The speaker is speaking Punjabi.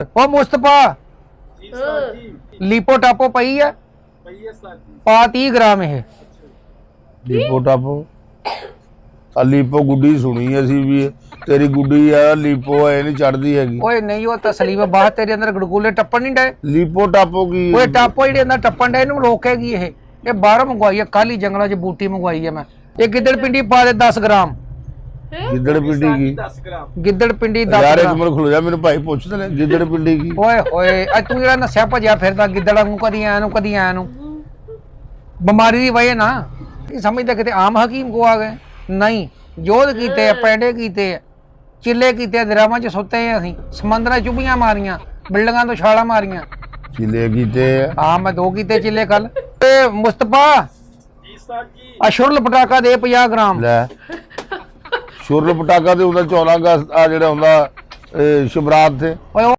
ਉਹ ਮੁਸਤਫਾ। ਲੀਪੋ ਟਾਪੋ ਪਈ ਆ? ਪਈ ਹੈ ਸਰ ਜੀ। ਪਾ 30 ਗ੍ਰਾਮ ਇਹ। ਲੀਪੋ ਟਾਪੋ। ਆ ਲੀਪੋ ਗੁੱਡੀ ਸੁਣੀ ਅਸੀਂ ਵੀ। ਤੇਰੀ ਗੁੱਡੀ ਆ ਲੀਪੋ ਐ ਨਹੀਂ ਚੜਦੀ ਹੈਗੀ। ਓਏ ਨਹੀਂ ਉਹ ਤਸਲੀਮ ਬਾਹਰ ਤੇਰੇ ਅੰਦਰ ਗੜਗੁਲੇ ਟੱਪਣ ਨਹੀਂ ਡਏ। ਲੀਪੋ ਟਾਪੋ ਕੀ ਓਏ ਟਾਪੋ ਜਿਹੜੇ ਅੰਦਰ ਟੱਪਣ ਡਏ ਇਹਨੂੰ ਰੋਕੇਗੀ ਇਹ। ਇਹ ਬਾਹਰੋਂ ਮੰਗਵਾਈ ਆ ਕੱਲ ਜੰਗਲਾਂ 'ਚ ਬੂਟੀ ਮੰਗਵਾਈ ਆ ਮੈਂ। ਇਹ ਗਿੱਦੜ ਪਿੰਡੀ ਪਾ ਦੇ 10 ਗ੍ਰਾਮ। ਗਿੱਦੜ ਪਿੰਡੀ ਕੀ? 10 ਗ੍ਰਾਮ ਗਿੱਦੜ ਪਿੰਡੀ 10 ਯਾਰ ਇੱਕ ਮਿੰਟ ਖਲੋ ਜਾ ਮੈਨੂੰ ਭਾਈ ਪੁੱਛਦੇ ਨੇ ਗਿੱਦੜ ਪਿੰਡੀ ਕੀ? ਓਏ ਹੋਏ ਅੱਜ ਤੂੰ ਜਿਹੜਾ ਨਸਿਆ ਭਜਿਆ ਫਿਰਦਾ ਗਿੱਦੜਾਂ ਨੂੰ ਕਦੀ ਆਇਆ ਨੂੰ ਕਦੀ ਆਇਆ ਨੂੰ। ਬਿਮਾਰੀ ਦੀ ਵਜ੍ਹਾ ਨਾ ਇਹ ਸਮਝਦਾ ਕਿਤੇ ਆਮ ਹਕੀਮ ਕੋ ਆ ਗਏ। ਨਹੀਂ ਯੋਧ ਕੀਤੇ ਆ ਪੈਂਡੇ ਕੀਤੇ ਆ ਚਿੱਲੇ ਕੀਤੇ ਆ, ਦਰਿਆਵਾਂ 'ਚ ਸੁੱਤੇ ਆ ਅਸੀਂ। ਸਮੁੰਦਰਾਂ ਚੁੱਭੀਆਂ ਮਾਰੀਆਂ ਬਿਲਡਿੰਗਾਂ ਤੋਂ ਛਾਲਾਂ ਮਾਰੀਆਂ। ਚਿਲੇ ਕੀਤੇ ਆ। ਮੈਂ ਦੋ ਕੀਤੇ ਚਿੱਲੇ ਕੱਲ ਤੇ ਮੁਸਤਫਾ ਜੀ ਸਰ ਜੀ। ਅਸ਼ੁਰਲ ਪਟਾਕਾ ਦੇ 50 ਗ੍ਰਾਮ। ਲੈ। ਸ਼ੁਰਲ ਪਟਾਕਾ ਤੇ ਹੁੰਦਾ 14 ਅਗਸਤ ਆ ਜਿਹੜਾ ਹੁੰਦਾ ਇਹ ਸ਼ਿਵਰਾਤ ਤੇ। ਓਏ